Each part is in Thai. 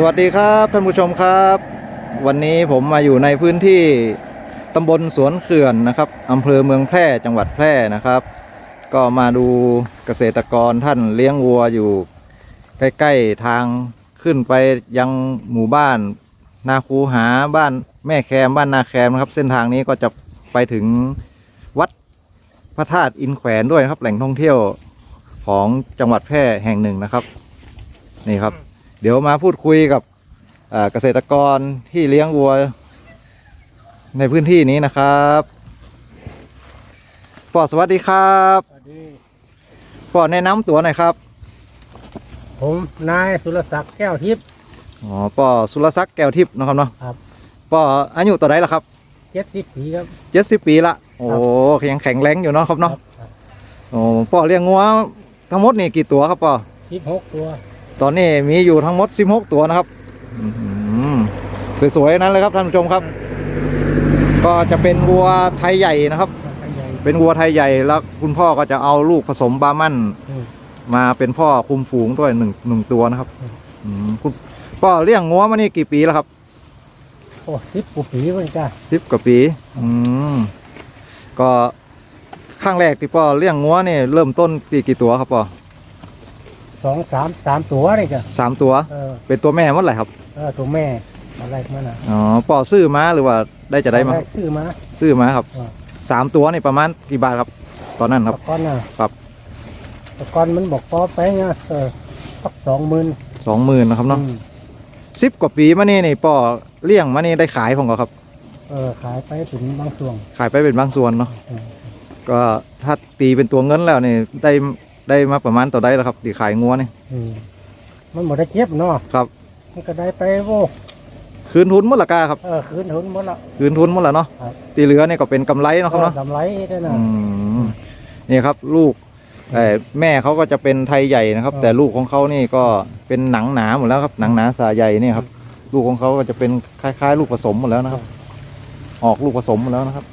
สวัสดีครับท่านผู้ชมครับ วันนี้ผมมาอยู่ในพื้นที่ตำบลสวนเขื่อนนะครับอำเภอเมืองแพร่จังหวัดแพร่นะครับ ก็มาดูเกษตรกรท่านเลี้ยงวัวอยู่ ใกล้ๆทางขึ้นไปยังหมู่บ้าน นาคูหาบ้านแม่แคมบ้านนาแคมนะครับ เส้นทางนี้ก็จะไปถึงวัดพระธาตุอินแขวนด้วยครับแหล่งท่องเที่ยวของจังหวัดแพร่แห่งหนึ่งนะครับ นี่ครับ เดี๋ยวมาพูดคุยกับอ่าเกษตรกรที่เลี้ยงวัว ในพื้นที่นี้นะครับปอสวัสดีครับสวัสดีปอแนะนำตัวหน่อยครับ ผมนายสุรศักดิ์แก้วทิพย์อ๋อปอสุรศักดิ์แก้วทิพย์นะครับเนาะครับปออายุตัวไหนล่ะครับเจ็ดสิบปีครับเจ็ดสิบปีละโอ้ยังแข็งแรงอยู่เนาะครับเนาะโอ้ปอเลี้ยงงัวทั้งหมดนี่กี่ตัวครับปอสิบหกตัว ตอนนี้มีอยู่ทั้งหมด 16 ตัวนะครับอื้อหือสวยๆนั้นเลยครับท่านผู้ชมครับ ก็จะเป็นวัวไทยใหญ่นะครับใหญ่เป็นวัวไทยใหญ่แล้วคุณพ่อก็จะเอาลูกผสมบาร์มันอืมมาเป็นพ่อคุมฝูงด้วยหนึ่งหนึ่งตัวนะครับอืมอืมคุณพ่อเลี้ยงงัวมานี่กี่ปีแล้วครับโอ้สิบกว่าปีเหมือนกันสิบกว่าปี อืมก็ข้างแรกที่พ่อเลี้ยงงัวนี่เริ่มต้นกี่กี่ตัวครับพ่อ สองสามสามตัวนี่กันสามตัว เออเป็นตัวแม่หมดเลยครับเออตัวแม่อะไรมันอะอ๋อพ่อซื้อมาหรือว่าได้จะได้มาตอนแรกซื้อมา ซื้อมาครับอ่า สามตัวนี่ประมาณกี่บาทครับ ตอนนั้นครับ ตะก้อนน่ะครับ ตะก้อนมันบอกพอไปเงี้ยเออสักสองหมื่นสองหมื่นนะครับเนาะอืมสิบกว่าปีมานี่นี่ป่อเลี้ยงมานี่ได้ขายผมก็ครับ เออขายไปถึงบางส่วน ขายไปเป็นบางส่วนเนาะอืม ก็ถ้าตีเป็นตัวเงินแล้วนี่ได้ ได้มาประมาณต่อได้แล้วครับตีขายงัวนี่อืมมันหมดได้เจ็บเนาะครับ มันก็ได้ไปโว้คืนทุนหมดละกาครับ เออคืนทุนหมดละ คืนทุนหมดแล้วเนาะครับ ตีเหลือนี่ก็เป็นกำไรเนาะครับเนาะ กำไรด้วยนะ อืมนี่ครับลูกเอ่อแม่เขาก็จะเป็นไทยใหญ่นะครับอ๋อแต่ลูกของเขานี่ก็เป็นหนังหนาหมดแล้วครับ หนังหนาสาใหญ่นี่ครับ ลูกของเขาก็จะเป็นคล้ายๆ ลูกผสมหมดแล้วนะครับ ออกลูกผสมหมดแล้วนะครับ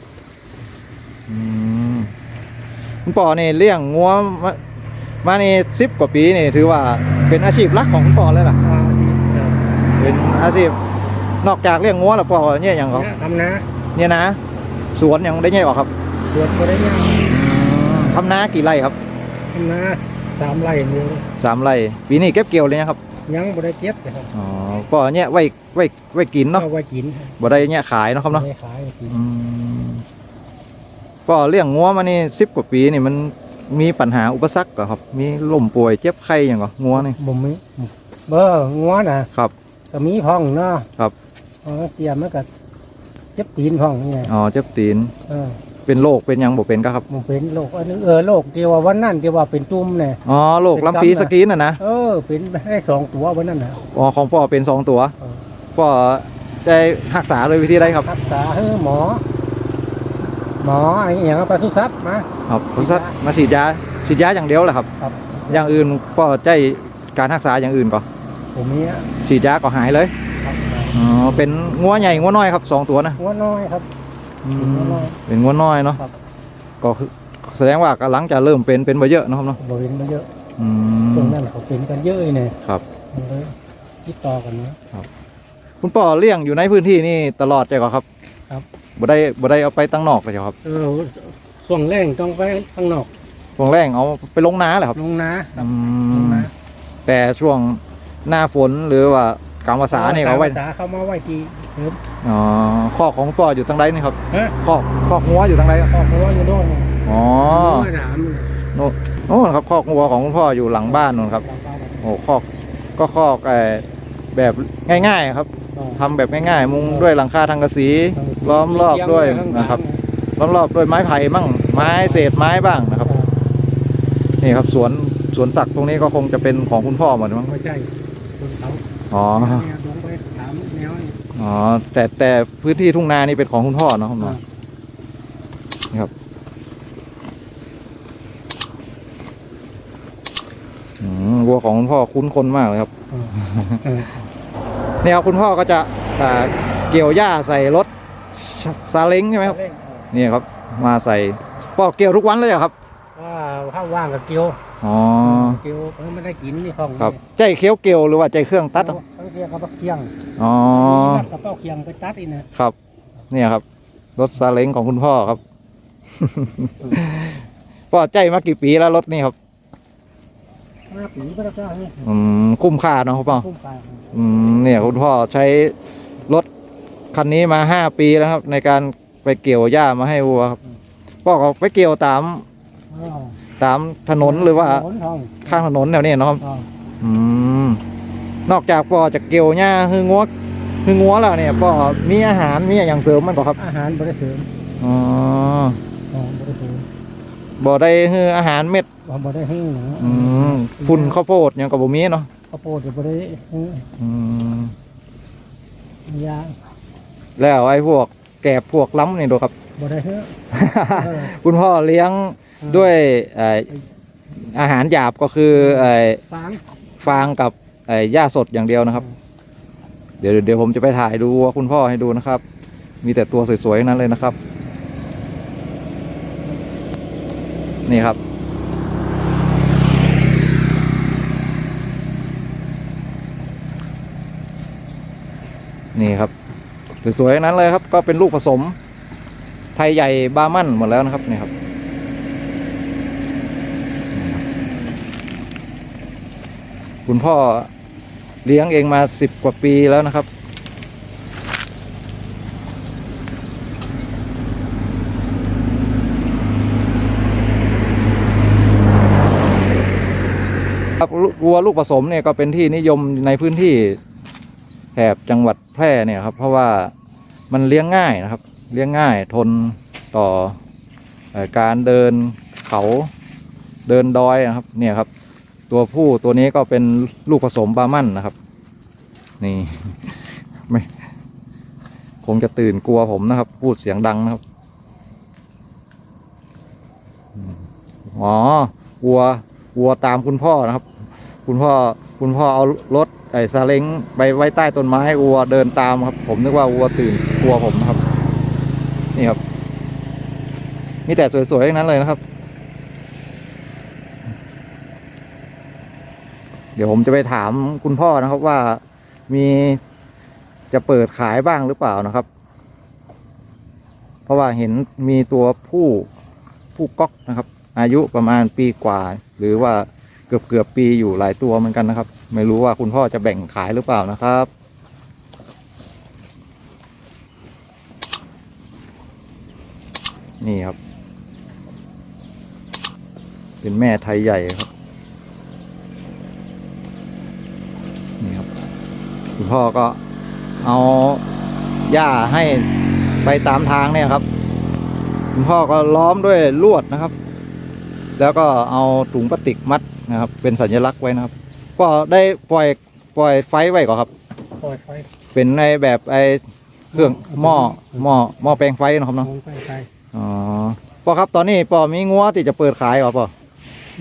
อืมคุณป่อนี่เลี้ยงงัวมา มานี่สิบกว่าปีนี่ถือว่าเป็นอาชีพหลักของคุณป่อเลยล่ะอ่าสิเออเป็นอาชีพนอกจากเลี้ยงงัวแล้วป่อเนี่ยอย่างเขาเนี่ยทำนาเนี่ยนะ สวนยังได้เนี่ยออกครับสวนก็ได้ยังทำนากี่ไร่ครับทำนาสามไร่เดียวสามไร่ปีนี้เก็บเกี่ยวเลยนะครับยังบ่ได้เก็บเลยครับอ๋อป่อเนี่ยไว้ไว้ไว้กินเนาะเอาไว้กินบ่ได้เนี่ยขายเนาะครับเนาะ ไม่ได้ขายกิน อืมป่อเลี้ยงงัวมานี่สิบกว่าปีนี่มัน มีปัญหาอุปสรรคก็ครับ มีล้มป่วยเจ็บไข้อย่างก็งัวนี่บ่มีเบอร์งัวน่ะครับ ก็มีพ่องเนาะครับเออเตรียมมันก็เจ็บตีนพ่องนี่ไงอ๋อเจ็บตีนเออเป็นโรคเป็นหยังบ่เป็นก็ครับมันเป็นโรคอันนึงเออโรคที่ว่าวันนั้นที่ว่าเป็นตุ่มเนี่ยอ๋อโรคเป็นลำปีกำน่ะสกรีนน่ะนะเออเป็นได้สองตัววันนั้นน่ะอ๋อของป่อเป็นสองตัวเออป่อได้รักษาโดยวิธีใดครับรักษาเฮ้อหมอ หมออะไรอย่างปศุสัตว์มาครับบริษัทมาฉีดยาฉีดยาอย่างเดียวแหละครับ ครับ อย่างอื่นป่อใจการรักษาอย่างอื่นก็ผมนี้ฉีดยาก็หายเลยครับอ๋อเป็นงัวใหญ่งัวน้อยครับสองตัวนะงัวน้อยครับงัวน้อยเป็นงัวน้อยเนาะครับก็คือแสดงว่ากำลังจะเริ่มเป็นเป็นมาเยอะนะครับเนาะบริเวณมาเยอะอืช่วงมนั้นเขาเป็นกันเยอะเนี่ยครับมันเลยติดต่อกันนะคุณป่อเลี้ยงอยู่ในพื้นที่นี่ตลอดใจก็ครับ ครับ บ่ได้บ่ได้เอาไปตั้งนอกเลยครับเออส่วงแรงต้องไปข้างนอกช่วงแรกเอาไปลงนาแหละครับลงนาครัอืบลงมนาแต่ช่วงหน้าฝนหรือว่ากลางภาษาเนี่ยเขาไว้ภาษาเขามาไว้ที่เดิมอ๋อข้อกของคุณป่ออยู่ทางใดนี่ครับฮะข้อกข้อกงัวอยู่ทางใดครับพ่อเขาว่าอยู่โน่นอ๋อมาถามโน่นครับคอกงัวของคุณพ่ออยู่หลังบ้านนู่นครับ โอ้คอกก็คอกเอ่อแบบง่ายๆครับ ทำแบบง่ายๆ มุงด้วยหลังคาทางกระสีล้อมรอบด้วยนะครับ ล้อมรอบด้วยไม้ไผ่มั่งไม้เศษไม้บ้างนะครับนี่ครับสวนสวนสักตรงนี้ก็คงจะเป็นของคุณพ่อหมดมั้งไม่ใช่คนเขาอ๋อเนี่ยลงไปถามแนวนี่อ๋อแต่แต่พื้นที่ทุ่งนานี่เป็นของคุณพ่อเนาะครับเนาะนี่ครับอืมวัวของคุณพ่อคุ้นคนมากเลยครับ เออเออเนี่ยครับคุณพ่อก็จะอ่าเกี่ยวหญ้าใส่รถซาเล้งใช่ไหมครับเร่งนี่ครับมาใส่พ่อเกี่ยวทุกวันเลยเหรอครับว่าถ้าว่างกับเกียวอ๋อเกียวเออไม่ได้กินนี่ของครับใจเคี้ยวเกี่ยวหรือว่าใจเครื่องตัดทั้เอางเรียกว่าเคียงอ๋อมีกระเป๋าเคียงไปตัดอีกนะครับเนี่ยครับ รถซาเล้งของคุณพ่อครับพ่อใจมากี่ปีแล้วรถนี่ครับห้าปีก็แล้วก็ให้อืมคุ้มค่าเนาะคุณพ่อคุ้มไป อืมเนี่ยคุณพ่อใช้รถคันนี้มาห้าปีแล้วครับ ในการไปเกี่ยวหญ้ามาให้วัวครับพ่อก็ไปเกี่ยวตามอ๋อตามถนนหรือว่าถนนทองข้างถนนแถวนี้เนาะครับทองอืมนอกจากพ่อจะเกี่ยวหญ้าฮืองัวฮืองัวแล้วเนี่ยพ่อมีอาหารมีอย่างเสริมมันก็ครับ อาหารบริสุทธิ์อ๋ออ๋อบริสุทธิ์บ่ได้ฮืออาหารเม็ดบ่บ่ได้ให้หนูอืมฝุ่นข้าวโพดหยังกับบ่มีเนาะ ข้าวโพดก็บ่ได้ให้อืมยาแล้วไอ้พวกแกบพวกล้ำนี่ดูครับบ่ได้ให้เออ คุณพ่อเลี้ยงด้วยเอ่ออาหารหยาบก็คือเอ่อฟางฟางกับเอ่อหญ้าสดอย่างเดียวนะครับ เดี๋ยวเดี๋ยวผมจะไปถ่ายดูว่าคุณพ่อให้ดูนะครับ มีแต่ตัวสวยๆทั้งนั้นเลยนะครับ นี่ครับ นี่ครับสวยๆนั้นเลยครับ ก็เป็นลูกผสม ไทยใหญ่บามั่นหมดแล้วนะครับนี่ครับ คุณพ่อเลี้ยงเองมาสิบกว่าปีแล้วนะครับครับวัวลูกผสมเนี่ยก็เป็นที่นิยมในพื้นที่ แถบจังหวัดแพร่เนี่ยครับ เพราะว่ามันเลี้ยงง่ายนะครับ เลี้ยงง่ายทนต่ออการเดินเขาเดินดอยนะครับเนี่ยครับ ตัวผู้ตัวนี้ก็เป็นลูกผสมบามั่นนะครับ นี่ไม่คงจะตื่นกลัวผมนะครับ พูดเสียงดังนะครับอ๋อวัววัวตามคุณพ่อนะครับ คุณพ่อคุณพ่อเอารถ ไอ้ซาเล้งไปไว้ใต้ต้นไม้วัวเดินตามครับ ผมนึกว่าวัวตื่นกลัวผมครับ นี่ครับมีแต่สวยๆทั้งนั้นเลยนะครับ เดี๋ยวผมจะไปถามคุณพ่อนะครับว่ามีจะเปิดขายบ้างหรือเปล่านะครับ เพราะว่าเห็นมีตัวผู้ผู้ก๊อกนะครับ อายุประมาณปีกว่า หรือว่า เกือบเกือบปีอยู่หลายตัวเหมือนกันนะครับ ไม่รู้ว่าคุณพ่อจะแบ่งขายหรือเปล่านะครับ นี่ครับ เป็นแม่ไทยใหญ่ครับ นี่ครับ คุณพ่อก็เอาหญ้าให้ไปตามทางเนี่ยครับ คุณพ่อก็ล้อมด้วยลวดนะครับ แล้วก็เอาถุงพลาสติกมัด นะครับ เป็นสัญลักษณ์ไว้นะครับ ก็ได้ปล่อยปล่อยไฟไว้ก่อนครับ ปล่อยไฟเป็นในแบบไอเครื่องหม้อหม้อหม้อแปลงไฟนะครับเนาะมองไปไกลอ๋อปอครับตอนนี้ปอมีงัวที่จะเปิดขายเหรอปอ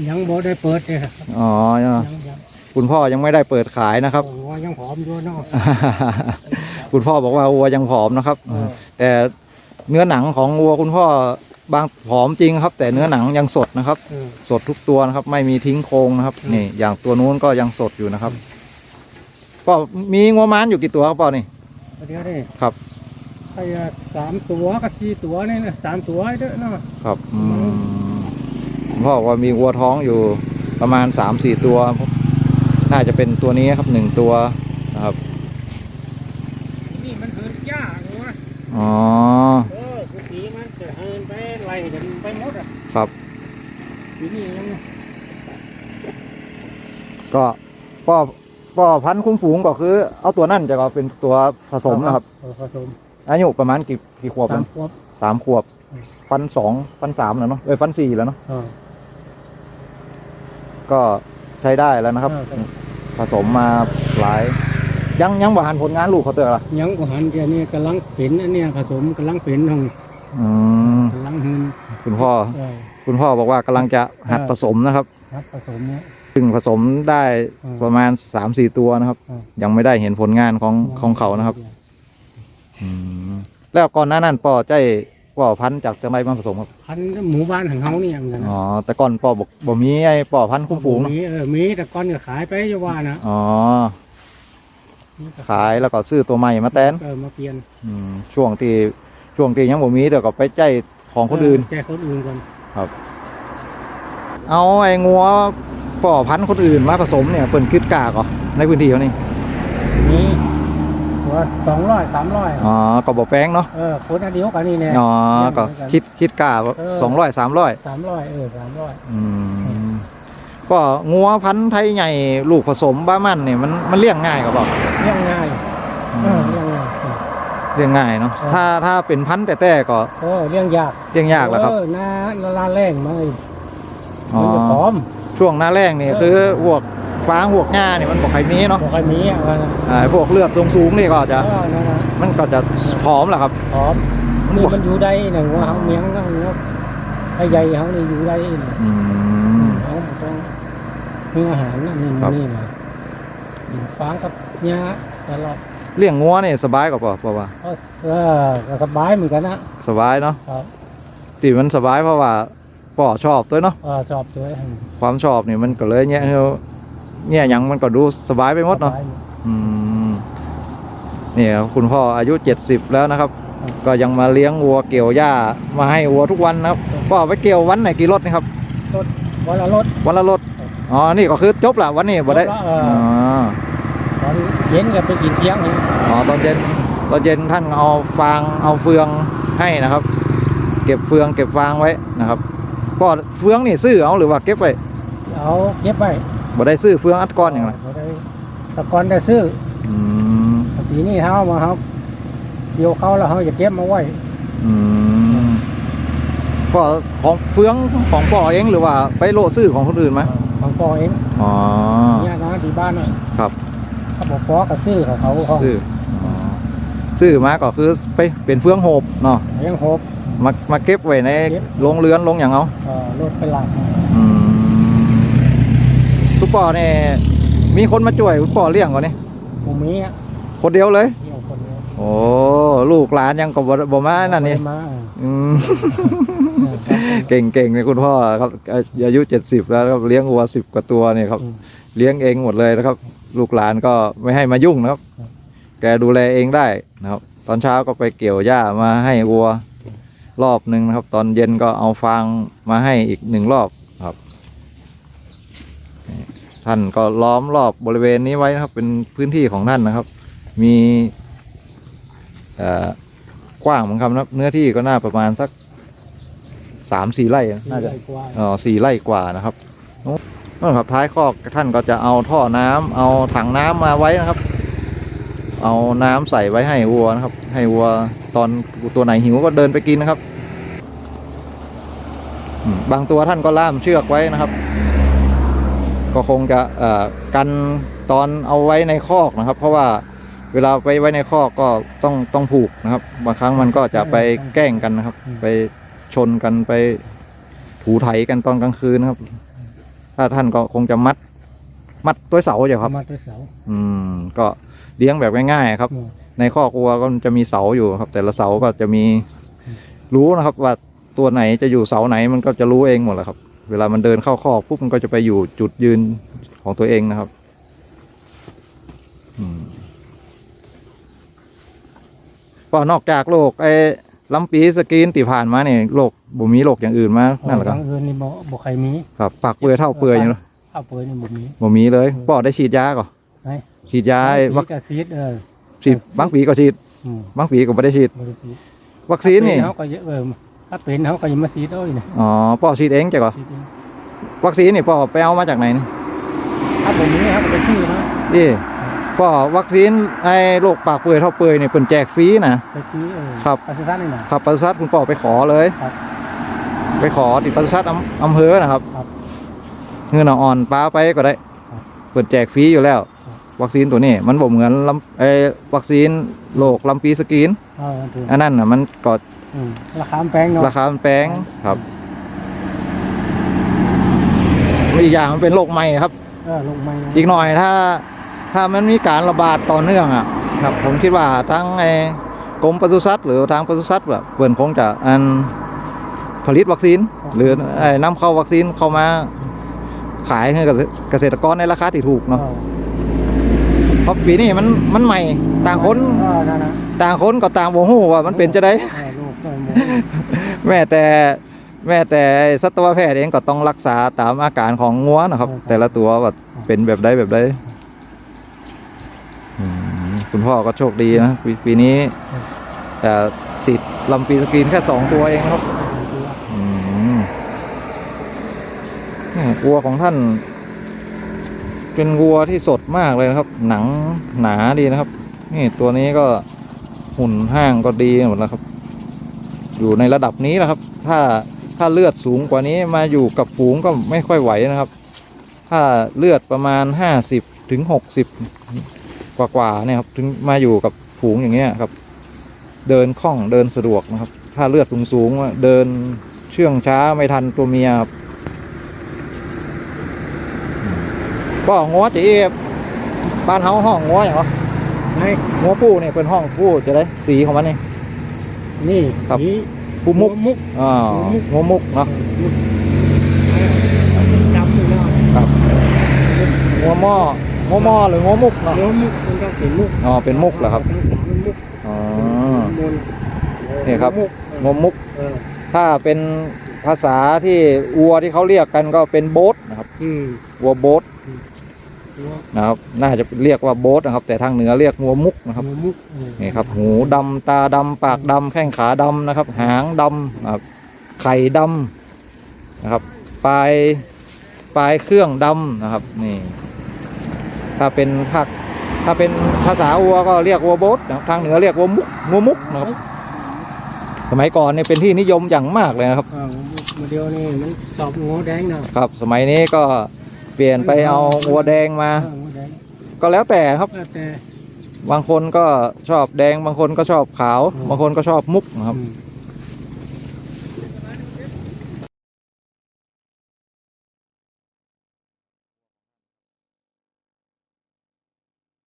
ยังบ่ได้เปิดเลยครับอ๋อยังยังคุณพ่อยังไม่ได้เปิดขายนะครับโอ้ยังผอมอยู่เนาะ คุณพ่อบอกว่าวัวยังผอมนะครับ เออ แต่เนื้อหนังของวัวคุณพ่อ บางผอมจริงครับ แต่เนื้อหนังยังสดนะครับเออสดทุกตัวนะครับ ไม่มีทิ้งโครงนะครับอืมนี่ อย่างตัวนู้นก็ยังสดอยู่นะครับปอมีงัวม้านอยู่กี่ตัวครับปอนี่เดี๋ยวนี่ครับไอ้สามตัวกับสี่ตัวนี่นะสามตัวเด้อเนาะครับอืมคุณพ่อบอกว่ามีวัวท้องอยู่ประมาณสามสี่ตัว น่าจะเป็นตัวนี้ครับหนึ่งตัวนะครับนี่มันเหินยากวะอ๋อ เออคือสีมันจะเหินไปไล่กันไปหมดอะ ครับ ทีนี้ยังก็ป้อป้อพันธุ์คุ้มฝูงก็คือ เอาตัวนั่นจะก็เป็นตัวผสมนะครับเออผสมอายุประมาณกี่กี่ขวบสานะมขวบสามขวบ ฟันสองฟันสามแล้วเนาะเอ้ยฟันสี่แล้วเนาะเออก็ใช้ได้แล้วนะครับเออใช่ผสมมาหลาย ยังยังบานผลงานลูกเขาเตอละยังกูหันเดี๋ยวนี้กำลังเป็นอันเนี้ยผสมกำลังเป็นของอืมกำลังเหินคุณพ่อเออ คุณพ่อบอกว่ากำลังจะหัดผสมนะครับครับผสมเนี่ยซึ่งผสมได้อืมประมาณสามสี่ตัวนะครับอืมยังไม่ได้เห็นผลงานของของเขานะครับอืมแล้วก่อนหน้านั้นป่อใจป่อพันธุ์จากจังไรมาผสมครับพันธุ์หมู่บ้านของเขาเนี่ยเหมือนกันนะอ๋อแต่ก่อนป่อบอกบ่มีไอ้ป่อพันธุ์คุ้มฝูงเนอะมีเออมีแต่ก้อนก็ขายไปจะว่านะอ๋อขายแล้วก็ซื้อตัวใหม่มาแทนเออมาเปลี่ยนอืมช่วงที่ช่วงที่ยังบ่มีเดี๋ยวก็ไปใจของคนอื่นแจกคนอื่นก่อน เอาไอ้งัวป่อพันธุ์คนอื่นมาผสมเนี่ยเปิ่นคิดกากเหรอในพื้นที่เขานี่นี่ว่าสองร้อยสามร้อยอ๋อก็บ่แป้งเนาะเออคนอันเดียวกันนี่แน่อ๋อก็คิดคิดกาเออสองร้อยสามร้อยสามร้อยเออสามร้อยอืมก็งัวพันธุ์ไทยใหญ่ลูกผสมบ้ามันเนี่ยมันมันเลี้ยงง่ายก็บอกเลี้ยงง่าย อื เออ ม เลี้ยงง่ายเออ เลี้ยงง่ายเนาะเออถ้าถ้าเป็นพันธุ์แต่แต่ก็โอ้เลี้ยงยากเลี้ยงยากแหล้วครับเออหน้าละลาแรงมาเลยอ๋อมันจะพร้อม ช่วงหน้าแรงนี่เออคือพวกฟางพวกหญ้านี่มันบอกใครมีเนาะบอกใครมีอะว่านะอ่าพวกเลือดสูงๆนี่ก็จะเออนั่นนะมันก็จะผอมแหละครับพร้อมนี่มันอยู่ได้หนึ่งว่าเขาเมียงก็ว่าไอ้ใหญ่เขานี่อยู่ได้นี่อืมเขาบ่ต้องมีอาหารนะนี่ครับนี่นะกินฟางกับหญ้าตลอด เลี้ยงงัวนี่สบายกว่าเปล่าเพราะว่าก็เออก็สบายเหมือนกันนะสบายเนาะครับที่มันสบายเพราะว่าป่อชอบด้วยเนาะเออชอบด้วยความชอบนี่มันก็เลยเนี่ยให้เราเนี่ยหยังมันก็ดูสบายไปหมดเนาะสบยอืมนี่ครับคุณพ่ออายุ70แล้วนะครับ ก็ยังมาเลี้ยงวัวเกี่ยวหญ้ามาให้วัวทุกวันนะครับพ่อไปเกี่ยววันไหนกี่รถนี่ครับวันละรถวันละรถอ๋อนี่ก็คือจบละวันนี้บ่ได้จบละเอออ๋อ ตอนเย็นก็ไปกินเที่ยงนี่อ๋อตอนเย็นตอนเย็นท่านเอาฟางเอาเฟืองให้นะครับ เก็บเฟืองเก็บฟางไว้นะครับพ่อเฟืองนี่ซื้อเอาหรือว่าเก็บไว้เอาเก็บไว้บ่ได้ซื้อเฟืองอัดก้อนอย่างไรบ่ได้แตะกอนได้ซื้ออืมปีนี้เฮามาเฮาเกี่ยวเขาแล้วเฮาจะเก็บมาไว้อืมพ่อของเฟืองของพ่อเองหรือว่าไปโลซื้อของคนอื่นไหมของพ่อเองอ๋อเนี่ยนะที่บ้านน่ะครับ เขาบอกพ่อก็ซื้อของเขาเขาซื้ออ๋อซื้อมาก็คือไปเป็นเฟืองโหบเนาะเลี้ยงโฮบมามาเก็บไว้ในเก็บ โรงเรือนโรงอย่างเอาเอ่อรถไปหลังอืมทุกป่อเนี่ยมีคนมาช่วยคุณป่อเลี้ยงก่อนนี่หมูมีอะคนเดียวเลยเลี้ยงคนเดียวโอ้ลูกหลานยังก็บ่บ่มานั่นนี่บ่ได้มาอืมเก่งเก่งเลยคุณพ่อครับอาอายุเจ็ดสิบแล้วครับเลี้ยงวัวสิบกว่าตัวเนี่ยครับ อืม เลี้ยงเองหมดเลยนะครับ ลูกหลานก็ไม่ให้มายุ่งนะครับครับ แกดูแลเองได้นะครับ ตอนเช้าก็ไปเกี่ยวหญ้ามาให้วัวรอบหนึ่งนะครับ ตอนเย็นก็เอาฟางมาให้อีกหนึ่งรอบครับนี่ท่านก็ล้อมรอบบริเวณนี้ไว้นะครับ เป็นพื้นที่ของท่านนะครับ มีเอ่อกว้างเหมือนกันนะครับเนื้อที่ก็น่าประมาณสักสามสี่ไร่น่าจะใหญ่กว่าเอ่อสี่ไร่กว่านะครับ นั่นครับท้ายคอกท่านก็จะเอาท่อน้ำเอาถังน้ำมาไว้นะครับ เอาน้ำใส่ไว้ให้วัวนะครับ ให้วัวตอนตัวไหนหิวก็เดินไปกินนะครับ บางตัวท่านก็ล่ามเชือกไว้นะครับ ก็คงจะอ่อกันตอนเอาไว้ในคอกนะครับ เพราะว่าเวลาไปไว้ในคอกก็ต้องต้องผูกนะครับ บางครั้งมันก็จะไปแกล้งกันนะครับ ไปชนกันไปถูไถกันตอนกลางคืนนะครับ ถ้าท่านก็คงจะมัด มัดตัวเสาอยู่ครับมาด้วยเสา อืม ก็เลี้ยงแบบง่ายๆครับ อืม ในคอกวัวก็จะมีเสาอยู่ครับ แต่ละเสาก็จะมีรู้นะครับว่าตัวไหนจะอยู่เสาไหนมันก็จะรู้เองหมดแหละครับ เวลามันเดินเข้าคอกปุ๊บมันก็จะไปอยู่จุดยืนของตัวเองนะครับ อืมก็นอกจากโรคไอ้ ลำปีสกรีนตีผ่านมาเนี่ยโรคบ่มีโรคอย่างอื่นมานั่นแหละครับทางอื่นนี่บ่บ่ใครมีครับปากเปื่อยเท่าเปื่อยอย่างนี้ข้าวเปื่อยนี่บ่มีบ่มีเลยปอได้ฉีดยาก่อนไหนฉีดยาไอ้วัคกซีดเออฉีดบางปีก็ฉีดอืมบางปีก็ไม่ได้ฉีดบ่ได้ซีดวัคซีนนี่ถ้าเป็เฮาก็เยอะเออถ้าเป็นเฮาก็ยังมาซีดเอาอีกนะอ๋อปอฉีดเองจ้ะก่อนซีดเองวัคซีนนี่ปอไปเอามาจากไหนนี่ถ้าบ่มีเฮาก็ไปซื้อนะนี่ป อวัคซีนไอ้โรคปากเปื่อยเท่าเปื่อยนี่เปิ่นแจกฟรีนะไปซื้อเออครับปศุสัตว์นี่นะครับปศุสัตว์คุณปอไปขอเลยครับไปขอที่ปศุสัตว์อำอำเภอนะครับครับเงินอ่อนป้าไปก็ได้ครับเปิดแจกฟรีอยู่แล้วครับวัคซีนตัวนี้มันบ่เหมือนลำไอ้วัคซีนโรคลำปีสกรีนเออถูกอันนั้นน่ะมันก็อืมราคามันแพงเนาะราคามันแพงครับอีกอย่างมันเป็นโรคใหม่ครับเออลงมาอีกหน่อยถ้า ถ้ามันมีการระบาดต่อเนื่องอะครับ ผมคิดว่าทั้งไอ้กรมปศุสัตว์หรือทางปศุสัตว์แบบเปิ่นคงจะอันผลิตวัคซีน หรือไอ้นำเข้าวัคซีนเข้ามาขายให้กับเกษตรกรในราคาที่ถูกเนาะออเพราะปีนี้มันมันใหม่ต่างคนเออนั่นนะต่างคนก็ต่างบ่ฮู้ว่ามันเป็นจะได้เออลูกก็หมดแม่แต่แม่แต่สัตวแพทย์เองก็ต้องรักษาตามอาการของงัวนะครับ แต่ละตัวว่าเป็นแบบใดแบบใดอืม คุณพ่อก็โชคดีนะปปีนี้แต่ติดลำปีสกรีนแค่สองตัวเองครับอืมเนี่ยวัวของท่าน เป็นวัวที่สดมากเลยนะครับ หนังหนาดีนะครับ นี่ตัวนี้ก็หุ่นห้างก็ดีหมดแล้วครับ อยู่ในระดับนี้นะครับ ถ้าถ้าเลือดสูงกว่านี้มาอยู่กับฝูงก็ไม่ค่อยไหวนะครับ ถ้าเลือดประมาณห้าสิบถึงหกสิบ กว่ากว่าๆเนี่ยครับถึงมาอยู่กับฝูงอย่างเงี้ยครับ เดินคล่องเดินสะดวกนะครับ ถ้าเลือดสูงสูงๆเดินเชื่องช้าไม่ทันตัวเมียครับอืมก็งัวจะเอฟบ้านเฮาห้องงัวอย่างเหรอไอ้งัวผู้เนี่ยเป็นห้องผู้จะได้สีของมันนี่นี่ครับสีผู้มุกมุกอ่างัวมุกเนาะดำอยู่เนาะครับงัวหม้อ งัวหม้อหรืองัวมุกเนาะ หัวมุกมันก็เป็นมุกอ๋อเป็นมุกเหรอครับ ทั้งสามเป็นมุกอ๋อ มนนี่ครับ มุกงัวมุก เออถ้าเป็นภาษาที่วัวที่เขาเรียกกันก็เป็นโบ๊ทนะครับ อืมวัวโบ๊ทหัวนะครับ น่าจะเรียกว่าโบ๊ทนะครับ แต่ทางเหนือเรียกงัวมุกนะครับ หัวมุกเออนี่ครับ หูดำตาดำปากดำแข้งขาดำนะครับ หางดำนะครับไข่ดำนะครับ ปลาย ปลายเครื่องดำนะครับ นี่ ถ้าเป็นภาคถ้าเป็นภาษาวัวก็เรียกวัวโบ๊ทนะครับทางเหนือเรียกวัวมุกงัวมุกนะครับ สมัยก่อนเนี่ยเป็นที่นิยมอย่างมากเลยนะครับเออหัวมุกมาเดียวนี่มันชอบงัวแดงเนาะครับ สมัยนี้ก็เปลี่ยนไปเอาวัวแดงมา เอองัวแดงก็แล้วแต่ครับเออแต่ บางคนก็ชอบแดง บางคนก็ชอบขาว อืม บางคนก็ชอบมุกนะครับ อืม